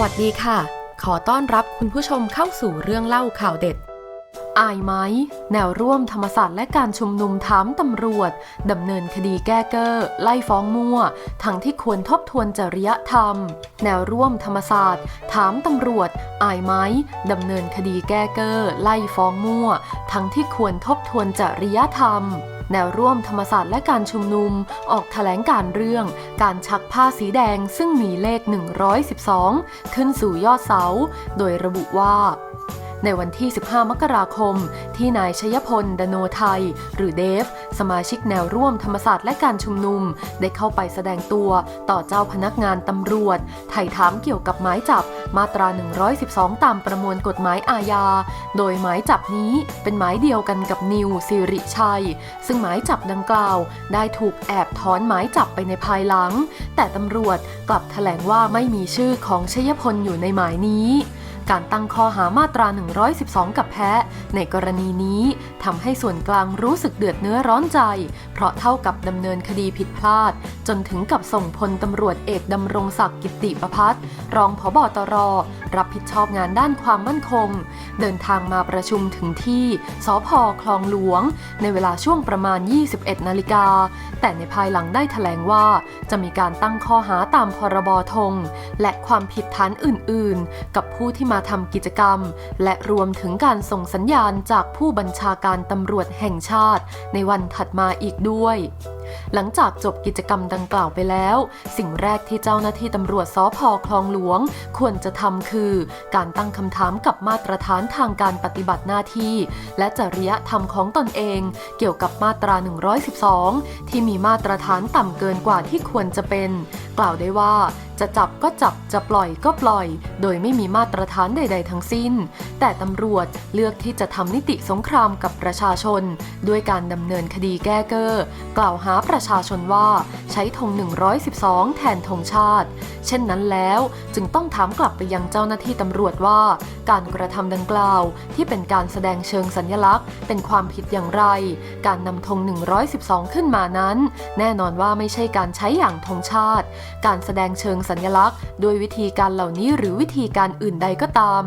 วัสดีค่ะ ขอต้อนรับคุณผู้ชมเข้าสู่เรื่องเล่าข่าวเด็ด อายไหม แนวร่วมธรรมศาสตร์และการชุมนุมถามตำรวจ ดำเนินคดีแก้เกอร์ไล่ฟ้องมั่ว ทั้งที่ควรทบทวนจริยธรรม แนวร่วมธรรมศาสตร์ ถามตำรวจ อายไหม ดำเนินคดีแก้เกอร์ไล่ฟ้องมั่ว ทั้งที่ควรทบทวนจริยธรรม แนวร่วมธรรมศาสตร์และการชุมนุม ออกแถลงการเรื่อง การชักผ้าสีแดงซึ่งมีเลข 112 ขึ้นสู่ยอดเสา โดยระบุว่า ในวันที่ 15 มกราคม ที่นายชยพล ดโนไทย หรือเดฟ สมาชิกแนวร่วมธรรมศาสตร์และการชุมนุม ได้เข้าไปแสดงตัวต่อเจ้าพนักงานตำรวจ ไถ่ถามเกี่ยวกับหมายจับมาตรา 112 ตามประมวลกฎหมายอาญา โดยหมายจับนี้เป็นหมายเดียวกันกับนิวสิริชัย ซึ่งหมายจับดังกล่าว ได้ถูกแอบถอนหมายจับไปในภายหลัง แต่ตำรวจกลับแถลงว่าไม่มีชื่อของชยพลอยู่ในหมายนี้ การตั้งข้อหามาตรา 112 กับแพ้ ในกรณีนี้ทำให้ส่วนกลางรู้สึกเดือดเนื้อร้อนใจ เพราะเท่ากับดำเนินคดีผิดพลาด จนถึงกับส่งพลตำรวจเอกดำรงศักดิ์กิติประพัฒน์รองผบตร รับผิดชอบงานด้านความมั่นคง เดินทางมาประชุมถึงที่สพคลองหลวง ในเวลาช่วงประมาณ 21 นาฬิกา แต่ในภายหลังได้แถลงว่า จะมีการตั้งข้อหาตามพรบธงและความผิดฐานอื่นๆ กับผู้ที่มาทำกิจกรรม และรวมถึงการส่งสัญญาณจากผู้บัญชาการตำรวจแห่งชาติ ในวันถัดมาอีกด้วย หลังจากจบกิจกรรมดังกล่าวไปแล้ว สิ่งแรกที่เจ้าหน้าที่ตำรวจสพคลองหลวง ควรจะทำคือ การตั้งคำถามกับมาตรฐานทางการปฏิบัติหน้าที่ และจริยธรรมของตนเอง เกี่ยวกับมาตรา 112 ที่มีมาตรฐานต่ำเกินกว่าที่ควรจะเป็น กล่าวได้ว่าจะจับก็จับจะปล่อยก็ปล่อย โดยไม่มีมาตรฐานใด ๆ ทั้งสิ้น แต่ตำรวจเลือกที่จะทำนิติสงครามกับประชาชน ด้วยการดำเนินคดีแก้เกอร์กล่าวหาประชาชนว่าใช้ธง112 แทนธงชาติ เช่นนั้นแล้วจึงต้องถามกลับไปยังเจ้าหน้าที่ตำรวจว่า การกระทำดังกล่าวที่เป็นการแสดงเชิงสัญลักษณ์ เป็นความผิดอย่างไร การนำธง112 ขึ้นมานั้น แน่นอนว่าไม่ใช่การใช้อย่างธงชาติ การแสดงเชิงสัญลักษณ์โดยวิธีการเหล่านี้หรือวิธีการอื่นใดก็ตาม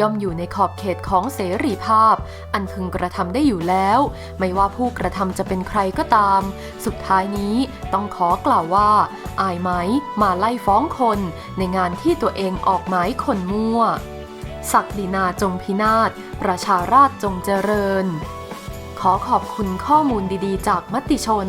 ย่อมอยู่ในขอบเขตของเสรีภาพ อันพึงกระทำได้อยู่แล้ว ไม่ว่าผู้กระทำจะเป็นใครก็ตาม สุดท้ายนี้ต้องขอกล่าวว่า อายไหมมาไล่ฟ้องคน ในงานที่ตัวเองออกหมายคนมั่ว ศักดินาจงพินาศประชาราชจงเจริญ ขอขอบคุณข้อมูลดีๆ จากมติชน